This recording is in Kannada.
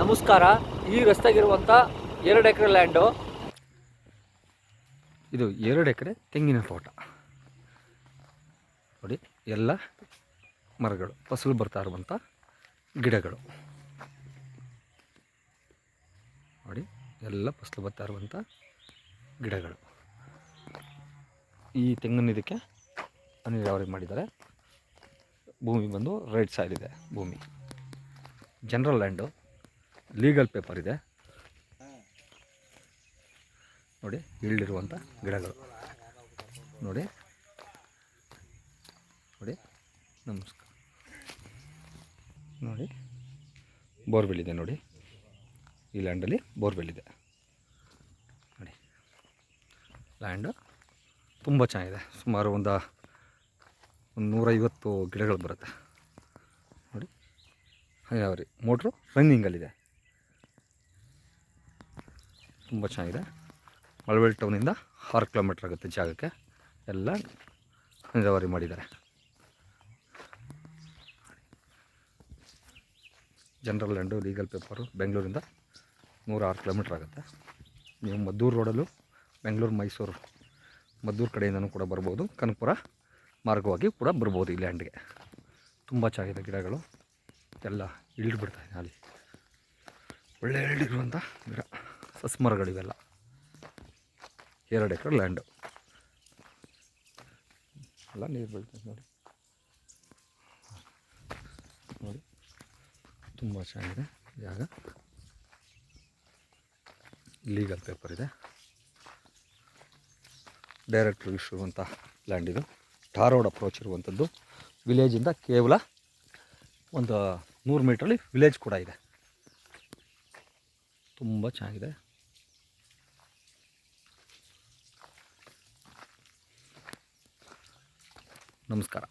ನಮಸ್ಕಾರ, ಈ ರಸ್ತೆಗಿರುವಂಥ ಎರಡು ಎಕರೆ ಲ್ಯಾಂಡು ಇದು ಎರಡು ಎಕರೆ ತೆಂಗಿನ ತೋಟ. ನೋಡಿ, ಎಲ್ಲ ಮರಗಳು, ಫಸಲು ಬರ್ತಾ ಇರುವಂಥ ಗಿಡಗಳು. ನೋಡಿ, ಎಲ್ಲ ಫಸಲು ಬರ್ತಾ ಇರುವಂಥ ಗಿಡಗಳು. ಈ ತೆಂಗಿನ ಇದಕ್ಕೆ ನೀರಾವರಿ ಮಾಡಿದ್ದಾರೆ. ಭೂಮಿ ಬಂದು ರೈಟ್ ಸೈಡ್ ಇದೆ ಭೂಮಿ. ಜನರಲ್ ಲ್ಯಾಂಡು ಲೀಗಲ್ ಪೇಪರ್ ಇದೆ. ನೋಡಿ ಇಳಿರುವಂಥ ಗಿಡಗಳು. ನೋಡಿ. ನೋಡಿ ನಮಸ್ಕಾರ. ನೋಡಿ. ಬೋರ್ವೆಲ್ ಇದೆ ನೋಡಿ. ಈ ಲ್ಯಾಂಡಲ್ಲಿ ಬೋರ್ವೆಲ್ ಇದೆ. ನೋಡಿ. ಲ್ಯಾಂಡು ತುಂಬ ಚೆನ್ನಾಗಿದೆ. ಸುಮಾರು ಒಂದು ಒಂದು ನೂರೈವತ್ತು ಗಿಡಗಳು ಬರುತ್ತೆ. ನೋಡಿ. ಯಾವ ರೀ ಮೋಟ್ರು ರನ್ನಿಂಗಲ್ಲಿದೆ ತುಂಬ ಚೆನ್ನಾಗಿದೆ. ಮಳವಳ್ಳಿ ಟೌನಿಂದ ಆರು ಕಿಲೋಮೀಟ್ರ್ ಆಗುತ್ತೆ ಜಾಗಕ್ಕೆ. ಎಲ್ಲ ನೀರಾವರಿ ಮಾಡಿದ್ದಾರೆ. ಜನರಲ್ ಲ್ಯಾಂಡು ಲೀಗಲ್ ಪೇಪರು ಬೆಂಗಳೂರಿಂದ ನೂರ ಆರು ಕಿಲೋಮೀಟ್ರ್ ಆಗುತ್ತೆ. ನೀವು ಮದ್ದೂರು ರೋಡಲ್ಲೂ ಬೆಂಗಳೂರು, ಮೈಸೂರು ಮದ್ದೂರು ಕಡೆಯಿಂದನೂ ಕೂಡ ಬರ್ಬೋದು. ಕನಕಪುರ ಮಾರ್ಗವಾಗಿ ಕೂಡ ಬರ್ಬೋದು ಈ ಲ್ಯಾಂಡ್ಗೆ ತುಂಬ ಚೆನ್ನಾಗಿದೆ ಗಿಡಗಳು. ಎಲ್ಲ ಇಳಿದು ಇದೆ ಅಲ್ಲಿ. ಒಳ್ಳೆ ಇಳಿದಿರುವಂಥ ಗಿಡ. ಸಸ್ಮರಗಳಿವೆಲ್ಲ ಎರಡು ಎಕರೆ ಲ್ಯಾಂಡು ಎಲ್ಲ ನೀರು ಬೀಳ್ತದೆ ನೋಡಿ. ನೋಡಿ, ತುಂಬ ಚೆನ್ನಾಗಿದೆ ಜಾಗ. ಲೀಗಲ್ ಪೇಪರ್ ಇದೆ. ಡೈರೆಕ್ಟ್ ರಿಲೀಸ್ ಇರುವಂಥ ಲ್ಯಾಂಡ್ ಇದು. ಟಾರ್ ರೋಡ್ ಅಪ್ರೋಚ್ ಇರುವಂಥದ್ದು ವಿಲೇಜಿಂದ ಕೇವಲ ಒಂದು ನೂರು ಮೀಟ್ರಲ್ಲಿ ವಿಲೇಜ್ ಕೂಡ ಇದೆ. ತುಂಬ ಚೆನ್ನಾಗಿದೆ. ನಮಸ್ಕಾರ.